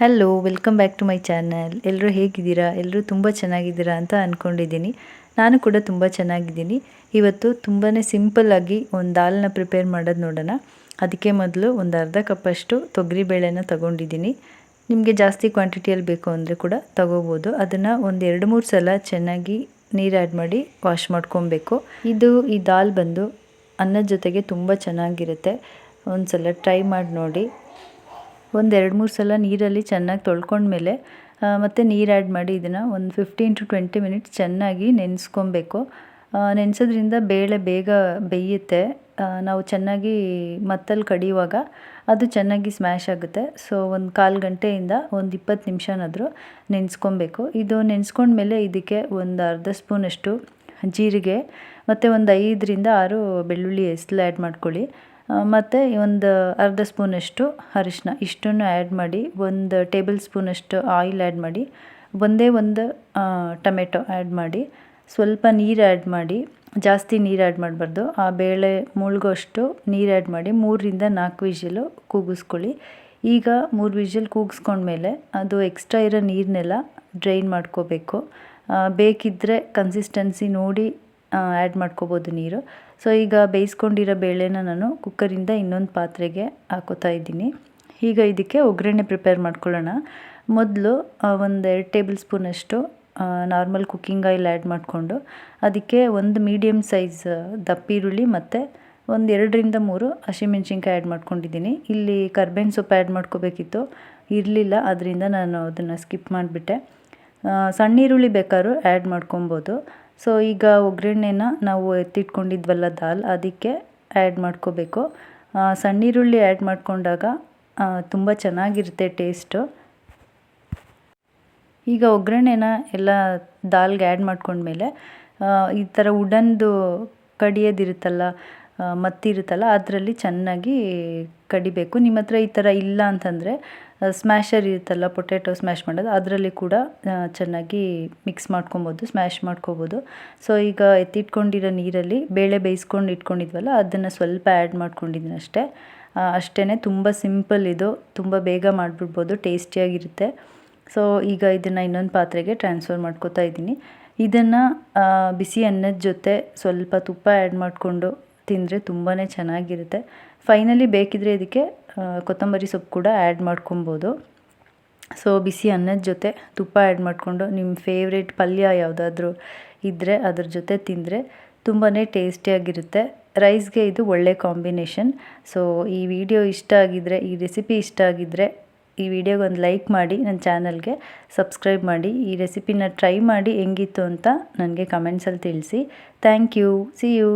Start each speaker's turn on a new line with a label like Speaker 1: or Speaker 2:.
Speaker 1: Hello welcome back to my channel ಎಲ್ಲರೂ ಹೇಗಿದ್ದೀರಾ? ಎಲ್ಲರೂ ತುಂಬ ಚೆನ್ನಾಗಿದ್ದೀರಾ ಅಂತ ಅಂದ್ಕೊಂಡಿದ್ದೀನಿ ನಾನು ಕೂಡ ತುಂಬ ಚೆನ್ನಾಗಿದ್ದೀನಿ. ಇವತ್ತು ತುಂಬಾ ಸಿಂಪಲ್ಲಾಗಿ ಒಂದು ದಾಲ್ನ ಪ್ರಿಪೇರ್ ಮಾಡೋದು ನೋಡೋಣ. ಅದಕ್ಕೆ ಮೊದಲು ಒಂದು ಅರ್ಧ ಕಪ್ಪಷ್ಟು ತೊಗರಿಬೇಳೆನ ತಗೊಂಡಿದ್ದೀನಿ. ನಿಮಗೆ ಜಾಸ್ತಿ ಕ್ವಾಂಟಿಟಿಯಲ್ಲಿ ಬೇಕು ಅಂದರೆ ಕೂಡ ತೊಗೋಬೋದು. ಅದನ್ನು ಒಂದು ಎರಡು ಮೂರು ಸಲ ಚೆನ್ನಾಗಿ ನೀರು ಆ್ಯಡ್ ಮಾಡಿ ವಾಶ್ ಮಾಡ್ಕೊಬೇಕು. ಇದು ಈ ದಾಲ್ ಬಂದು ಅನ್ನದ ಜೊತೆಗೆ ತುಂಬ ಚೆನ್ನಾಗಿರುತ್ತೆ. ಒಂದು ಸಲ ಟ್ರೈ ಮಾಡಿ ನೋಡಿ. ಒಂದು ಎರಡು ಮೂರು ಸಲ ನೀರಲ್ಲಿ ಚೆನ್ನಾಗಿ ತೊಳ್ಕೊಂಡ್ಮೇಲೆ ಮತ್ತು ನೀರು ಆ್ಯಡ್ ಮಾಡಿ ಇದನ್ನು ಒಂದು ಫಿಫ್ಟೀನ್ ಟು ಟ್ವೆಂಟಿ ಮಿನಿಟ್ಸ್ ಚೆನ್ನಾಗಿ ನೆನೆಸ್ಕೊಬೇಕು. ನೆನೆಸೋದ್ರಿಂದ ಬೇಳೆ ಬೇಗ ಬೇಯುತ್ತೆ. ನಾವು ಚೆನ್ನಾಗಿ ಮತ್ತಲ್ಲಿ ಕಡಿಯುವಾಗ ಅದು ಚೆನ್ನಾಗಿ ಸ್ಮ್ಯಾಶ್ ಆಗುತ್ತೆ. ಸೊ ಒಂದು ಕಾಲು ಗಂಟೆಯಿಂದ ಒಂದು ಇಪ್ಪತ್ತು ನಿಮಿಷನಾದರೂ ನೆನೆಸ್ಕೊಬೇಕು. ಇದು ನೆನೆಸ್ಕೊಂಡ್ಮೇಲೆ ಇದಕ್ಕೆ ಒಂದು ಅರ್ಧ ಸ್ಪೂನಷ್ಟು ಜೀರಿಗೆ, ಮತ್ತು ಒಂದು ಐದರಿಂದ ಆರು ಬೆಳ್ಳುಳ್ಳಿ ಎಸ್ಲು ಆ್ಯಡ್ ಮಾಡ್ಕೊಳ್ಳಿ. ಮತ್ತು ಒಂದು ಅರ್ಧ ಸ್ಪೂನಷ್ಟು ಅರಿಶಿನ ಇಷ್ಟನ್ನು ಆ್ಯಡ್ ಮಾಡಿ, ಒಂದು ಟೇಬಲ್ ಸ್ಪೂನಷ್ಟು ಆಯಿಲ್ ಆ್ಯಡ್ ಮಾಡಿ, ಒಂದೇ ಒಂದು ಟೊಮೆಟೊ ಆ್ಯಡ್ ಮಾಡಿ, ಸ್ವಲ್ಪ ನೀರು ಆ್ಯಡ್ ಮಾಡಿ, ಜಾಸ್ತಿ ನೀರು ಆ್ಯಡ್ ಮಾಡಬಾರ್ದು. ಆ ಬೇಳೆ ಮುಳುಗೋಷ್ಟು ನೀರು ಆ್ಯಡ್ ಮಾಡಿ, ಮೂರರಿಂದ ನಾಲ್ಕು ವಿಜಲು ಕೂಗಿಸ್ಕೊಳ್ಳಿ. ಈಗ ಮೂರು ವಿಷಲ್ ಕೂಗಿಸ್ಕೊಂಡ್ಮೇಲೆ ಅದು ಎಕ್ಸ್ಟ್ರಾ ಇರೋ ನೀರನ್ನೆಲ್ಲ ಡ್ರೈನ್ ಮಾಡ್ಕೋಬೇಕು. ಬೇಕಿದ್ದರೆ ಕನ್ಸಿಸ್ಟೆನ್ಸಿ ನೋಡಿ ಆ್ಯಡ್ ಮಾಡ್ಕೋಬೋದು ನೀರು. ಸೊ ಈಗ ಬೇಯಿಸ್ಕೊಂಡಿರೋ ಬೇಳೆನ ನಾನು ಕುಕ್ಕರಿಂದ ಇನ್ನೊಂದು ಪಾತ್ರೆಗೆ ಹಾಕೋತಾ ಇದ್ದೀನಿ. ಈಗ ಇದಕ್ಕೆ ಒಗ್ಗರಣೆ ಪ್ರಿಪೇರ್ ಮಾಡ್ಕೊಳ್ಳೋಣ. ಮೊದಲು ಒಂದು ಎರಡು ಟೇಬಲ್ ಸ್ಪೂನಷ್ಟು ನಾರ್ಮಲ್ ಕುಕ್ಕಿಂಗ್ ಆಯಿಲ್ ಆ್ಯಡ್ ಮಾಡಿಕೊಂಡು, ಅದಕ್ಕೆ ಒಂದು ಮೀಡಿಯಮ್ ಸೈಜ್ ದಪ್ಪ ಈರುಳ್ಳಿ ಮತ್ತು ಒಂದು ಎರಡರಿಂದ ಮೂರು ಹಸಿಮೆಣ್ಸಿನ್ಕಾಯಿ ಆ್ಯಡ್ ಮಾಡ್ಕೊಂಡಿದ್ದೀನಿ. ಇಲ್ಲಿ ಕರ್ಬೇವಿನ ಸೊಪ್ಪು ಆ್ಯಡ್ ಮಾಡ್ಕೋಬೇಕಿತ್ತು. ಇರಲಿಲ್ಲ ಅದರಿಂದ ನಾನು ಅದನ್ನು ಸ್ಕಿಪ್ ಮಾಡಿಬಿಟ್ಟೆ. ಸಣ್ಣ ಈರುಳ್ಳಿ ಬೇಕಾದ್ರೂ ಆ್ಯಡ್ ಮಾಡ್ಕೊಬೋದು. ಸೊ ಈಗ ಒಗ್ಗರಣೆನ ನಾವು ಎತ್ತಿಟ್ಕೊಂಡಿದ್ವಲ್ಲ ದಾಲ್, ಅದಕ್ಕೆ ಆ್ಯಡ್ ಮಾಡ್ಕೋಬೇಕು. ಸಣ್ಣ ಈರುಳ್ಳಿ ಆ್ಯಡ್ ಮಾಡಿಕೊಂಡಾಗ ತುಂಬ ಚೆನ್ನಾಗಿರುತ್ತೆ ಟೇಸ್ಟು ಈಗ ಒಗ್ಗರಣೆನ ಎಲ್ಲ ದಾಲ್ಗೆ ಆ್ಯಡ್ ಮಾಡ್ಕೊಂಡ್ಮೇಲೆ ಈ ಥರ ಉಡನ್ದು ಕಡಿಯೋದಿರುತ್ತಲ್ಲ ಮತ್ತಿರುತ್ತಲ್ಲ, ಅದರಲ್ಲಿ ಚೆನ್ನಾಗಿ ಕಡಿಬೇಕು. ನಿಮ್ಮ ಹತ್ರ ಈ ಥರ ಇಲ್ಲ ಅಂತಂದರೆ ಸ್ಮ್ಯಾಶರ್ ಇರುತ್ತಲ್ಲ, ಪೊಟ್ಯಾಟೊ ಸ್ಮ್ಯಾಶ್ ಮಾಡೋದು, ಅದರಲ್ಲಿ ಕೂಡ ಚೆನ್ನಾಗಿ ಮಿಕ್ಸ್ ಮಾಡ್ಕೊಬೋದು ಸ್ಮ್ಯಾಶ್ ಮಾಡ್ಕೋಬೋದು. ಸೊ, ಈಗ ಎತ್ತಿಟ್ಕೊಂಡಿರೋ ನೀರಲ್ಲಿ ಬೇಳೆ ಬೇಯಿಸ್ಕೊಂಡು ಇಟ್ಕೊಂಡಿದ್ವಲ್ಲ, ಅದನ್ನು ಸ್ವಲ್ಪ ಆ್ಯಡ್ ಮಾಡ್ಕೊಂಡಿದ್ದೀನಿ ಅಷ್ಟೇ. ಅಷ್ಟೇ ತುಂಬ ಸಿಂಪಲ್ ಇದು, ತುಂಬ ಬೇಗ ಮಾಡಿಬಿಡ್ಬೋದು, ಟೇಸ್ಟಿಯಾಗಿರುತ್ತೆ. ಸೊ, ಈಗ ಇದನ್ನು ಇನ್ನೊಂದು ಪಾತ್ರೆಗೆ ಟ್ರಾನ್ಸ್ಫರ್ ಮಾಡ್ಕೋತಾ ಇದ್ದೀನಿ. ಇದನ್ನು ಬಿಸಿ ಅನ್ನದ ಜೊತೆ ಸ್ವಲ್ಪ ತುಪ್ಪ ಆ್ಯಡ್ ಮಾಡಿಕೊಂಡು ತಿಂದರೆ ತುಂಬಾ ಚೆನ್ನಾಗಿರುತ್ತೆ. ಫೈನಲಿ ಬೇಕಿದ್ದರೆ ಇದಕ್ಕೆ ಕೊತ್ತಂಬರಿ ಸೊಪ್ಪು ಕೂಡ ಆ್ಯಡ್ ಮಾಡ್ಕೊಬೋದು. ಸೊ, ಬಿಸಿ ಅನ್ನದ ಜೊತೆ ತುಪ್ಪ ಆ್ಯಡ್ ಮಾಡಿಕೊಂಡು, ನಿಮ್ಮ ಫೇವ್ರೇಟ್ ಪಲ್ಯ ಯಾವುದಾದ್ರೂ ಇದ್ದರೆ ಅದ್ರ ಜೊತೆ ತಿಂದರೆ ತುಂಬಾ ಟೇಸ್ಟಿಯಾಗಿರುತ್ತೆ. ರೈಸ್ಗೆ ಇದು ಒಳ್ಳೆ ಕಾಂಬಿನೇಷನ್. ಸೊ, ಈ ವಿಡಿಯೋ ಇಷ್ಟ ಆಗಿದ್ದರೆ ಈ ರೆಸಿಪಿ ಇಷ್ಟ ಆಗಿದ್ದರೆ ಈ ವಿಡಿಯೋಗೆ ಒಂದು ಲೈಕ್ ಮಾಡಿ, ನನ್ನ ಚಾನಲ್ಗೆ ಸಬ್ಸ್ಕ್ರೈಬ್ ಮಾಡಿ, ಈ ರೆಸಿಪಿನ ಟ್ರೈ ಮಾಡಿ ಹೆಂಗಿತ್ತು ಅಂತ ನನಗೆ ಕಮೆಂಟ್ಸಲ್ಲಿ ತಿಳಿಸಿ. Thank you. See you.